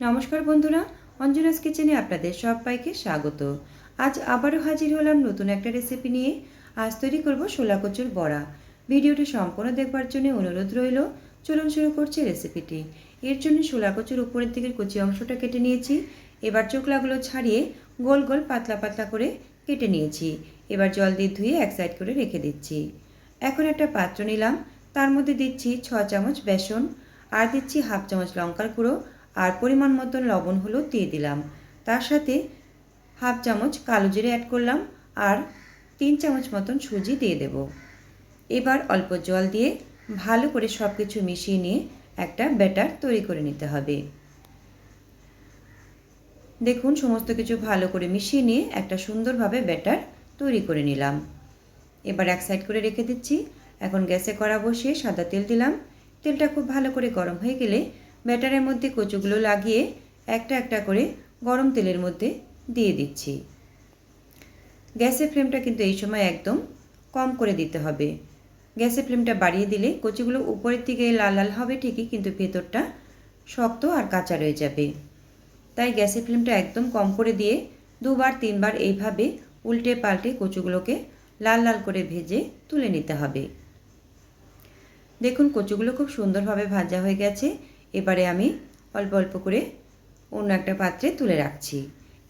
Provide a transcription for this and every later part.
নমস্কার বন্ধুরা, অঞ্জনাস কিচেনে আপনাদের সবাইকে স্বাগত। আজ আবারও হাজির হলাম নতুন একটা রেসিপি নিয়ে। আজ তৈরি করব শোলা কচুর বড়া। ভিডিওটি সম্পূর্ণ দেখবার জন্য অনুরোধ রইল, চলুন শুরু করছি রেসিপিটি এর জন্য শোলা কচুর উপরের দিকের কচি অংশটা কেটে নিয়েছি। এবার চোকলাগুলো ছাড়িয়ে গোল গোল পাতলা পাতলা করে কেটে নিয়েছি। এবার জল দিয়ে ধুয়ে এক সাইড করে রেখে দিচ্ছি। এখন একটা পাত্র নিলাম। তার মধ্যে দিচ্ছি ছ চামচ বেসন, আর দিচ্ছি হাফ চামচ লঙ্কার গুঁড়ো আর পরিমাণ মতন লবণ, হলুদ দিয়ে দিলাম। তার সাথে হাফ চামচ কালো জিরে অ্যাড করলাম আর তিন চামচ মতন সুজি দিয়ে দেব। এবার অল্প জল দিয়ে ভালো করে সব কিছু মিশিয়ে নিয়ে একটা ব্যাটার তৈরি করে নিতে হবে। দেখুন, সমস্ত কিছু ভালো করে মিশিয়ে নিয়ে একটা সুন্দরভাবে ব্যাটার তৈরি করে নিলাম। এবার এক সাইড করে রেখে দিচ্ছি। এখন গ্যাসে কড়া বসিয়ে সাদা তেল দিলাম। তেলটা খুব ভালো করে গরম হয়ে গেলে ব্যাটারের মধ্যে কচুগুলো লাগিয়ে একটা একটা করে গরম তেলের মধ্যে দিয়ে দিচ্ছি। গ্যাসের ফ্লেমটা কিন্তু এই সময় একদম কম করে দিতে হবে। গ্যাসের ফ্লেমটা বাড়িয়ে দিলে কচুগুলো উপরের দিকে লাল লাল হবে ঠিকই, কিন্তু ভেতরটা শক্ত আর কাঁচা রয়ে যাবে। তাই গ্যাসের ফ্লেমটা একদম কম করে দিয়ে দুবার, তিনবার এইভাবে উল্টে পাল্টে কচুগুলোকে লাল লাল করে ভেজে তুলে নিতে হবে। দেখুন কচুগুলো খুব সুন্দরভাবে ভাজা হয়ে গেছে। এবারে আমি অল্প অল্প করে অন্য একটা পাত্রে তুলে রাখছি।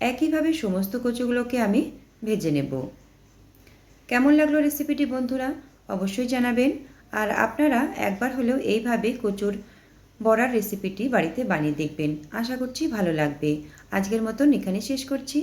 একইভাবে সমস্ত কচুগুলোকে আমি ভেজে নেব। কেমন লাগল রেসিপিটি বন্ধুরা? অবশ্যই জানাবেন। আর আপনারা একবার হলেও এইভাবে কচুর বড়ার রেসিপিটি বাড়িতে বানিয়ে দেখবেন। আশা করছি ভালো লাগবে। আজকের মতন এখানে শেষ করছি।